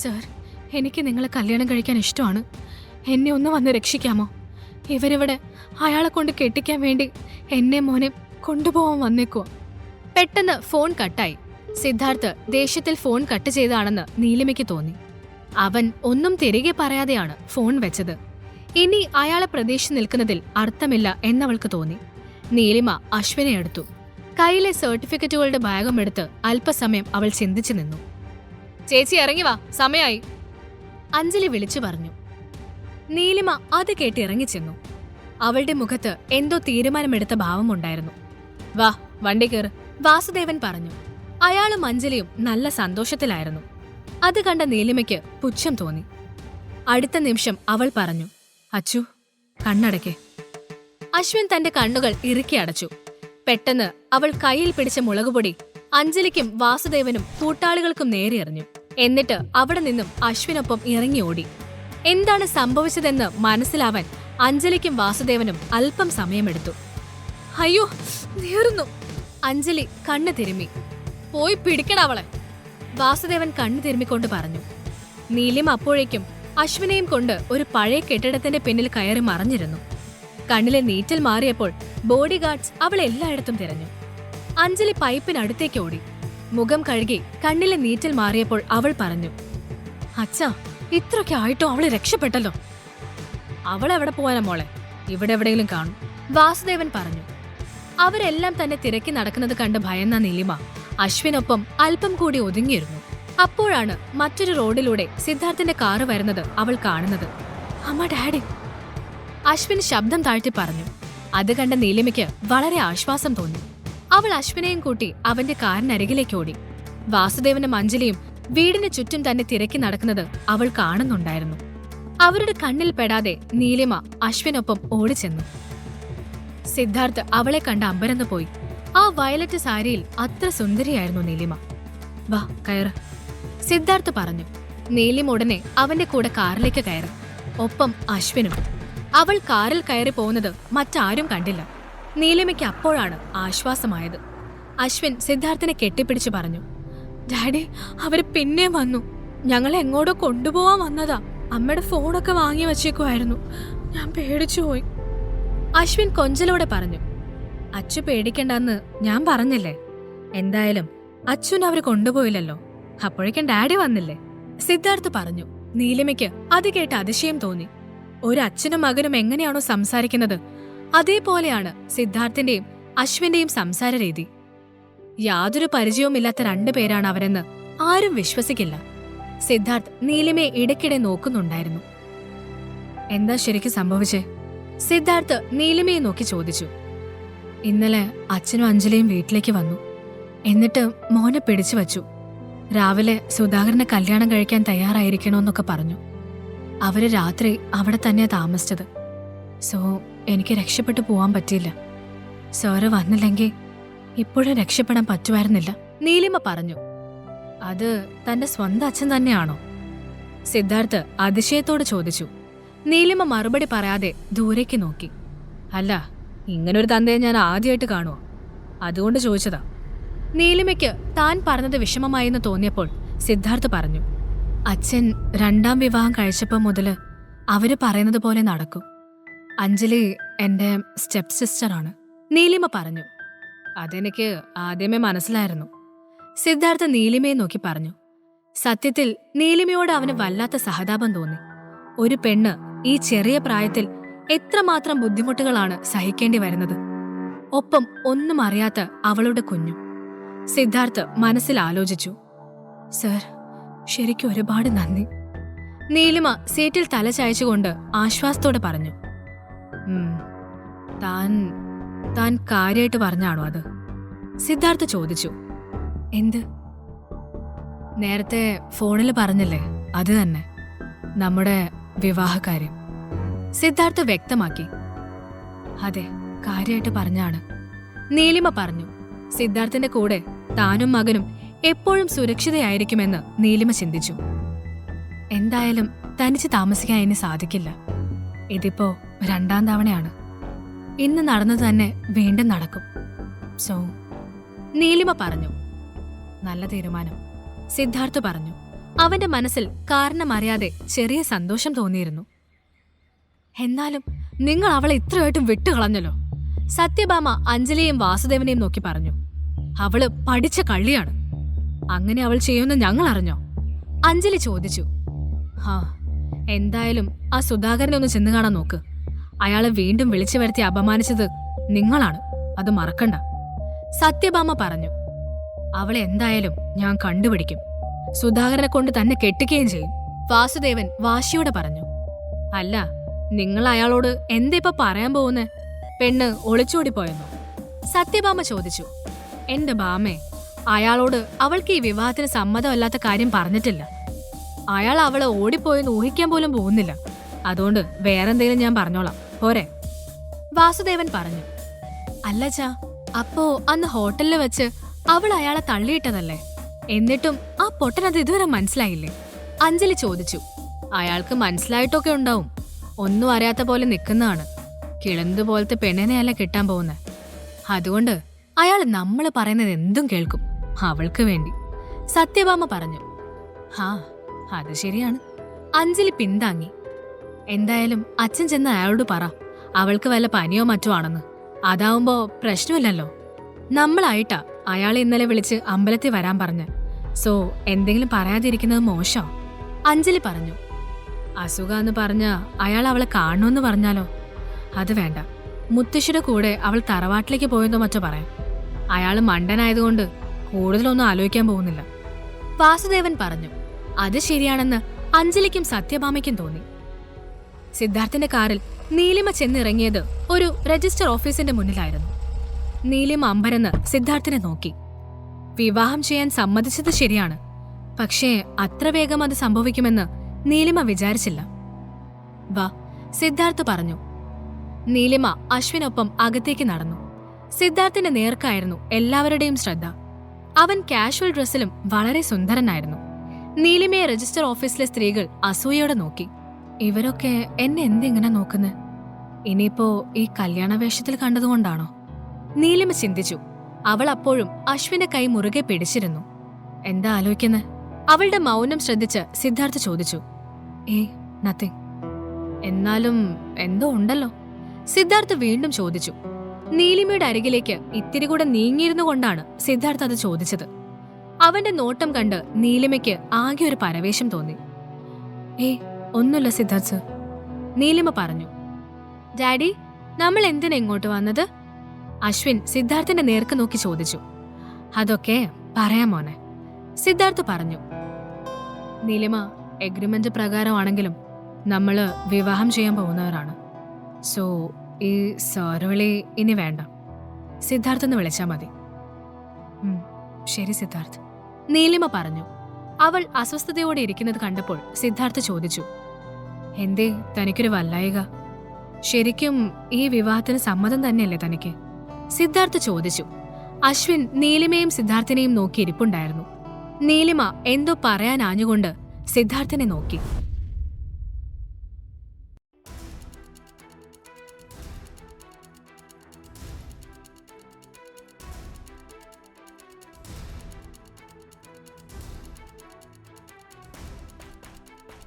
Sir എനിക്ക് നിങ്ങളെ കല്യാണം കഴിക്കാൻ ഇഷ്ടമാണ്. എന്നെ ഒന്ന് വന്ന് രക്ഷിക്കാമോ? ഇവരിവിടെ അയാളെ കൊണ്ട് കെട്ടിക്കാൻ വേണ്ടി എന്നെ മോനെ കൊണ്ടുപോകാൻ വന്നേക്കുക പെട്ടെന്ന് ഫോൺ കട്ടായി. സിദ്ധാർത്ഥ് ദേഷ്യത്തിൽ ഫോൺ കട്ട് ചെയ്താണെന്ന് നീലിമയ്ക്ക് തോന്നി. അവൻ ഒന്നും തിരികെ പറയാതെയാണ് ഫോൺ വെച്ചത്. ഇനി അയാളെ പ്രതീക്ഷ നിൽക്കുന്നതിൽ അർത്ഥമില്ല എന്നവൾക്ക് തോന്നി. നീലിമ അശ്വിനെ എടുത്തു. കയ്യിലെ സർട്ടിഫിക്കറ്റുകളുടെ ഭാഗമെടുത്ത് അല്പസമയം അവൾ ചിന്തിച്ചു നിന്നു. ചേച്ചി ഇറങ്ങി വാ. സമയായി. അഞ്ജലി വിളിച്ചു പറഞ്ഞു. നീലിമ അത് കേട്ട് ഇറങ്ങിച്ചെന്നു. അവളുടെ മുഖത്ത് എന്തോ തീരുമാനമെടുത്ത ഭാവമുണ്ടായിരുന്നു. വാ വണ്ടി കയറ് വാസുദേവൻ പറഞ്ഞു. അയാളും അഞ്ജലിയും നല്ല സന്തോഷത്തിലായിരുന്നു. അത് കണ്ട നീലിമയ്ക്ക് പുച്ഛം തോന്നി. അടുത്ത നിമിഷം അവൾ പറഞ്ഞു അച്ചു കണ്ണടക്കേ അശ്വിൻ തന്റെ കണ്ണുകൾ ഇറുക്കി അടച്ചു. പെട്ടെന്ന് അവൾ കയ്യിൽ പിടിച്ച മുളകുപൊടി അഞ്ജലിക്കും വാസുദേവനും കൂട്ടാളികൾക്കും നേരെ എറിഞ്ഞു. എന്നിട്ട് അവിടെ നിന്നും അശ്വിനൊപ്പം ഇറങ്ങി ഓടി. എന്താണ് സംഭവിച്ചതെന്ന് മനസ്സിലാവാൻ അഞ്ജലിക്കും വാസുദേവനും അല്പം സമയമെടുത്തു. അയ്യോ നേർന്നു അഞ്ജലി കണ്ണു തിരുമ്മി. പോയി പിടിക്കണ അവളെ. വാസുദേവൻ കണ്ണു തിരുമ്മിക്കൊണ്ട് പറഞ്ഞു. നീലിം അപ്പോഴേക്കും അശ്വിനെയും കൊണ്ട് ഒരു പഴയ കെട്ടിടത്തിന്റെ പിന്നിൽ കയറി മറഞ്ഞിരുന്നു. കണ്ണിലെ നീറ്റൽ മാറിയപ്പോൾ ബോഡി ഗാർഡ്സ് അവൾ എല്ലായിടത്തും തിരഞ്ഞു. അഞ്ജലി പൈപ്പിനടുത്തേക്ക് ഓടി. മുഖം കഴുകി കണ്ണിലെ നീറ്റൽ മാറിയപ്പോൾ അവൾ പറഞ്ഞു അച്ഛാ ഇത്രയൊക്കെ ആയിട്ടോ അവൾ രക്ഷപ്പെട്ടല്ലോ. അവൾ എവിടെ പോവാനാ മോളെ? ഇവിടെ എവിടെയെങ്കിലും കാണും. വാസുദേവൻ പറഞ്ഞു അവരെല്ലാം തന്നെ തിരക്കി നടക്കുന്നത് കണ്ട് ഭയന്ന നീലിമ. അശ്വിനൊപ്പം അല്പം കൂടി ഒതുങ്ങിയിരുന്നു. അപ്പോഴാണ് മറ്റൊരു റോഡിലൂടെ സിദ്ധാർത്ഥിന്റെ കാറ് വരുന്നത് അവൾ കാണുന്നത്. അമ്മ ഡാഡി. അശ്വിൻ ശബ്ദം താഴ്ത്തി പറഞ്ഞു അത് കണ്ട നീലിമയ്ക്ക് വളരെ ആശ്വാസം തോന്നി. അവൾ അശ്വിനെയും കൂട്ടി അവന്റെ കാറിനരികിലേക്ക് ഓടി വാസുദേവനും അഞ്ജലിയും വീടിന് ചുറ്റും തന്നെ തിരക്കി നടക്കുന്നത് അവൾ കാണുന്നുണ്ടായിരുന്നു. അവരുടെ കണ്ണിൽ പെടാതെ നീലിമ അശ്വിനൊപ്പം ഓടിച്ചെന്നു. സിദ്ധാർത്ഥ് അവളെ കണ്ട് അമ്പരന്ന് പോയി. ആ വയലറ്റ് സാരിയിൽ അത്ര സുന്ദരിയായിരുന്നു നീലിമ. വാ കയറ് സിദ്ധാർത്ഥ് പറഞ്ഞു. നീലിമ ഉടനെ അവന്റെ കൂടെ കാറിലേക്ക് കയറി. ഒപ്പം അശ്വിനും. അവൾ കാറിൽ കയറി പോകുന്നത് മറ്റാരും കണ്ടില്ല. നീലിമയ്ക്ക് അപ്പോഴാണ് ആശ്വാസമായത്. അശ്വിൻ സിദ്ധാർത്ഥിനെ കെട്ടിപ്പിടിച്ചു പറഞ്ഞു ഡാഡി അവർ പിന്നെ വന്നു. ഞങ്ങളെ എങ്ങോട്ടോ കൊണ്ടുപോവാൻ വന്നതാ. അമ്മയുടെ ഫോണൊക്കെ വാങ്ങി വച്ചേക്കുമായിരുന്നു ഞാൻ പേടിച്ചു പോയി. അശ്വിൻ കൊഞ്ചലോടെ പറഞ്ഞു അച്ചു പേടിക്കണ്ടെന്ന് ഞാൻ പറഞ്ഞില്ലേ? എന്തായാലും അച്ഛൻ അവർ കൊണ്ടുപോയില്ലല്ലോ. അപ്പോഴേക്കും ഡാഡി വന്നില്ലേ? സിദ്ധാർത്ഥ് പറഞ്ഞു നീലിമയ്ക്ക് അത് കേട്ട് അതിശയം തോന്നി. ഒരു അച്ഛനും മകനും എങ്ങനെയാണോ സംസാരിക്കുന്നത്? അതേപോലെയാണ് സിദ്ധാർത്ഥിന്റെയും അശ്വിന്റെയും സംസാര രീതി യാതൊരു പരിചയവുമില്ലാത്ത രണ്ടുപേരാണ് അവരെന്ന് ആരും വിശ്വസിക്കില്ല. സിദ്ധാർത്ഥ് നീലിമയെ ഇടയ്ക്കിടെ നോക്കുന്നുണ്ടായിരുന്നു. എന്താ ശരിക്കും സംഭവിച്ചേ? സിദ്ധാർത്ഥ് നീലിമയെ നോക്കി ചോദിച്ചു. ഇന്നലെ അച്ഛനും അഞ്ജലിയും വീട്ടിലേക്ക് വന്നു. എന്നിട്ട് മോനെ പിടിച്ചു വച്ചു. രാവിലെ സുധാകരനെ കല്യാണം കഴിക്കാൻ തയ്യാറായിരിക്കണമെന്നൊക്കെ പറഞ്ഞു. അവർ രാത്രി അവിടെ തന്നെയാ താമസിച്ചത്. സോ എനിക്ക് രക്ഷപ്പെട്ടു പോവാൻ പറ്റിയില്ല. സാറ് വന്നില്ലെങ്കിൽ ഇപ്പോഴും രക്ഷപ്പെടാൻ പറ്റുമായിരുന്നില്ല. നീലിമ പറഞ്ഞു. അത് തന്റെ സ്വന്തം അച്ഛൻ തന്നെയാണോ? സിദ്ധാർത്ഥ് അതിശയത്തോട് ചോദിച്ചു. നീലിമ മറുപടി പറയാതെ ദൂരേക്ക് നോക്കി. അല്ല ഇങ്ങനൊരു തന്തയെ ഞാൻ ആദ്യമായിട്ട് കാണുമോ അതുകൊണ്ട് ചോദിച്ചതാ. നീലിമയ്ക്ക് താൻ പറഞ്ഞത് വിഷമമായെന്ന് തോന്നിയപ്പോൾ സിദ്ധാർത്ഥ് പറഞ്ഞു. അച്ഛൻ രണ്ടാം വിവാഹം കഴിച്ചപ്പോൾ മുതൽ അവർ പറയുന്നത് പോലെ നടക്കും. അഞ്ജലി എന്റെ സ്റ്റെപ്പ് സിസ്റ്ററാണ്. നീലിമ പറഞ്ഞു. അതെനിക്ക് ആദ്യമേ മനസ്സിലായിരുന്നു. സിദ്ധാർത്ഥ നീലിമയെ നോക്കി പറഞ്ഞു. സത്യത്തിൽ നീലിമയോട് അവന് വല്ലാത്ത സഹതാപം തോന്നി. ഒരു പെണ്ണ് ഈ ചെറിയ പ്രായത്തിൽ എത്രമാത്രം ബുദ്ധിമുട്ടുകളാണ് സഹിക്കേണ്ടി വരുന്നത്? ഒപ്പം ഒന്നും അറിയാത്ത അവളുടെ കുഞ്ഞു. സിദ്ധാർത്ഥ് മനസ്സിൽ ആലോചിച്ചു. സർ ശരിക്കും ഒരുപാട് നന്ദി. നീലിമ സീറ്റിൽ തല ചായച്ചുകൊണ്ട് ആശ്വാസത്തോടെ പറഞ്ഞു. "ഉം, താൻ താൻ കാര്യമായിട്ട് പറഞ്ഞാണോ അത്? സിദ്ധാർത്ഥ ചോദിച്ചു. എന്ത്? നേരത്തെ ഫോണിൽ പറഞ്ഞല്ലേ? അത് തന്നെ. നമ്മുടെ വിവാഹകാര്യം. സിദ്ധാർത്ഥ വ്യക്തമാക്കി. അതെ കാര്യമായിട്ട് പറഞ്ഞാണ്. നീലിമ പറഞ്ഞു. സിദ്ധാർത്ഥിന്റെ കൂടെ താനും മകനും എപ്പോഴും സുരക്ഷിതയായിരിക്കുമെന്ന് നീലിമ ചിന്തിച്ചു. എന്തായാലും തനിച്ച് താമസിക്കാൻ അതിന് സാധിക്കില്ല. ഇതിപ്പോ രണ്ടാം തവണയാണ്. ഇന്ന് നടന്നു തന്നെ വീണ്ടും നടക്കും. സോ നീലിമ പറഞ്ഞു. നല്ല തീരുമാനം. സിദ്ധാർത്ഥ് പറഞ്ഞു. അവന്റെ മനസ്സിൽ കാരണമറിയാതെ ചെറിയ സന്തോഷം തോന്നിയിരുന്നു. എന്നാലും നിങ്ങൾ അവളെ ഇത്രയായിട്ടും വിട്ടുകളഞ്ഞല്ലോ. സത്യഭാമ അഞ്ജലിയെയും വാസുദേവനെയും നോക്കി പറഞ്ഞു. അവൾ പഠിച്ച കള്ളിയാണ്. അങ്ങനെ അവൾ ചെയ്യുമെന്ന് ഞങ്ങൾ അറിഞ്ഞോ? അഞ്ജലി ചോദിച്ചു. ഹാ എന്തായാലും ആ സുധാകരനെ ഒന്ന് ചെന്ന് കാണാൻ നോക്ക്. അയാളെ വീണ്ടും വിളിച്ചു വരുത്തി അപമാനിച്ചത് നിങ്ങളാണ്. അത് മറക്കണ്ട. സത്യഭാമ പറഞ്ഞു അവളെ എന്തായാലും ഞാൻ കണ്ടുപിടിക്കും. സുധാകരനെ കൊണ്ട് തന്നെ കെട്ടിക്കുകയും ചെയ്യും. വാസുദേവൻ വാശിയോടെ പറഞ്ഞു അല്ല നിങ്ങൾ അയാളോട് എന്താ ഇപ്പൊ പറയാൻ പോകുന്നേ? പെണ്ണ് ഒളിച്ചോടിപ്പോയെന്നോ. സത്യഭാമ ചോദിച്ചു എന്റെ ബാമേ അയാളോട് അവൾക്ക് ഈ വിവാഹത്തിന് സമ്മതമല്ലാത്ത കാര്യം പറഞ്ഞിട്ടില്ല. അയാൾ അവളെ ഓടിപ്പോയെന്ന് ഊഹിക്കാൻ പോലും പോകുന്നില്ല. അതുകൊണ്ട് വേറെന്തെങ്കിലും ഞാൻ പറഞ്ഞോളാം. പോരെ. വാസുദേവൻ പറഞ്ഞു അല്ലച്ചാ അപ്പോ അന്ന് ഹോട്ടലിൽ വെച്ച് അവൾ അയാളെ തള്ളിയിട്ടതല്ലേ? എന്നിട്ടും ആ പൊട്ടനത് ഇതുവരെ മനസ്സിലായില്ലേ? അഞ്ജലി ചോദിച്ചു അയാൾക്ക് മനസ്സിലായിട്ടൊക്കെ ഉണ്ടാവും. ഒന്നും അറിയാത്ത പോലെ നിൽക്കുന്നതാണ് കിളന്ത് പോലത്തെ പെണ്ണിനെയല്ല കിട്ടാൻ പോകുന്നത് അതുകൊണ്ട് അയാൾ നമ്മൾ പറയുന്നത് എന്തും കേൾക്കും അവൾക്ക് വേണ്ടി. സത്യഭാമ പറഞ്ഞു ഹാ അത് ശരിയാണ്. അഞ്ജലി പിന്താങ്ങി എന്തായാലും അച്ഛൻ ചെന്ന് അയാളോട് പറ. അവൾക്ക് വല്ല പനിയോ മറ്റോ ആണെന്ന്. അതാവുമ്പോ പ്രശ്നമില്ലല്ലോ. നമ്മളായിട്ടാ അയാളെ ഇന്നലെ വിളിച്ച് അമ്പലത്തിൽ വരാൻ പറഞ്ഞ്. സോ എന്തെങ്കിലും പറയാതിരിക്കുന്നത് മോശം? അഞ്ജലി പറഞ്ഞു. അസുഖമെന്ന് പറഞ്ഞ അയാൾ അവളെ കാണണമെന്ന് പറഞ്ഞാലോ? അത് വേണ്ട. മുത്തശ്ശിയുടെ കൂടെ അവൾ തറവാട്ടിലേക്ക് പോയെന്നോ മറ്റോ പറയാം. അയാൾ മണ്ടനായതുകൊണ്ട് കൂടുതലൊന്നും ആലോചിക്കാൻ പോകുന്നില്ല. വാസുദേവൻ പറഞ്ഞു. അത് ശരിയാണെന്ന് അഞ്ജലിക്കും സത്യഭാമയ്ക്കും തോന്നി. സിദ്ധാർത്ഥിന്റെ കാറിൽ നീലിമ ചെന്നിറങ്ങിയത് ഒരു രജിസ്റ്റർ ഓഫീസിന്റെ മുന്നിലായിരുന്നു. നീലിമ അമ്പരന്ന് സിദ്ധാർത്ഥിനെ നോക്കി. വിവാഹം ചെയ്യാൻ സമ്മതിച്ചത് ശരിയാണ്. പക്ഷേ അത്ര വേഗം അത് സംഭവിക്കുമെന്ന് നീലിമ വിചാരിച്ചില്ല. വാ സിദ്ധാർത്ഥ് പറഞ്ഞു. നീലിമ അശ്വിനൊപ്പം അകത്തേക്ക് നടന്നു. സിദ്ധാർത്ഥിന്റെ നേർക്കായിരുന്നു എല്ലാവരുടെയും ശ്രദ്ധ. അവൻ കാഷ്വൽ ഡ്രസ്സിലും വളരെ സുന്ദരനായിരുന്നു. നീലിമയെ രജിസ്റ്റർ ഓഫീസിലെ സ്ത്രീകൾ അസൂയോടെ നോക്കി. ഇവരൊക്കെ എന്നെ എന്തിങ്ങനെ നോക്കുന്നത് ഇനിയിപ്പോ ഈ കല്യാണ വേഷത്തിൽ കണ്ടതുകൊണ്ടാണോ നീലിമ ചിന്തിച്ചു. അവൾ അപ്പോഴും അശ്വിന്റെ കൈ മുറുകെ പിടിച്ചിരുന്നു. എന്താ ആലോചിക്കുന്നത് അവളുടെ മൗനം ശ്രദ്ധിച്ച് സിദ്ധാർത്ഥ് ചോദിച്ചു. ഏ നത്തിങ്. എന്നാലും എന്തോ ഉണ്ടല്ലോ. സിദ്ധാർത്ഥ് വീണ്ടും ചോദിച്ചു. നീലിമയുടെ അരികിലേക്ക് ഇത്തിരി കൂടെ നീങ്ങിയിരുന്നു കൊണ്ടാണ് സിദ്ധാർത്ഥ് അത് ചോദിച്ചത്. അവന്റെ നോട്ടം കണ്ട് നീലിമയ്ക്ക് ആകെ ഒരു പരവേശം തോന്നി. ഏ ഒന്നുമില്ല സിദ്ധാർത്ഥ് നീലിമ പറഞ്ഞു. ഡാഡി നമ്മൾ എന്തിനാ ഇങ്ങോട്ട് വന്നത്? അശ്വിൻ സിദ്ധാർത്ഥിന്റെ നേർക്ക് നോക്കി ചോദിച്ചു. അതൊക്കെ പറയാം മോനെ. സിദ്ധാർത്ഥ് പറഞ്ഞു. നീലിമ എഗ്രിമെന്റ് പ്രകാരമാണെങ്കിലും നമ്മൾ വിവാഹം ചെയ്യാൻ പോകുന്നവരാണ്. സോ ഈ സാറുവിളി ഇനി വേണ്ട. സിദ്ധാർത്ഥ് എന്ന് വിളിച്ചാൽ മതി ശരി സിദ്ധാർത്ഥ്. നീലിമ പറഞ്ഞു. അവൾ അസ്വസ്ഥതയോടെ ഇരിക്കുന്നത് കണ്ടപ്പോൾ സിദ്ധാർത്ഥ് ചോദിച്ചു. എന്തേ? തനിക്കൊരു വല്ലായിക. ശരിക്കും ഈ വിവാഹത്തിന് സമ്മതം തന്നെയല്ലേ തനിക്ക്? സിദ്ധാർത്ഥ് ചോദിച്ചു. അശ്വിൻ നീലിമയും സിദ്ധാർത്ഥിനെയും നോക്കി ഇരിപ്പുണ്ടായിരുന്നു. നീലിമ എന്തോ പറയാനാഞ്ഞുകൊണ്ട് സിദ്ധാർത്ഥിനെ നോക്കി.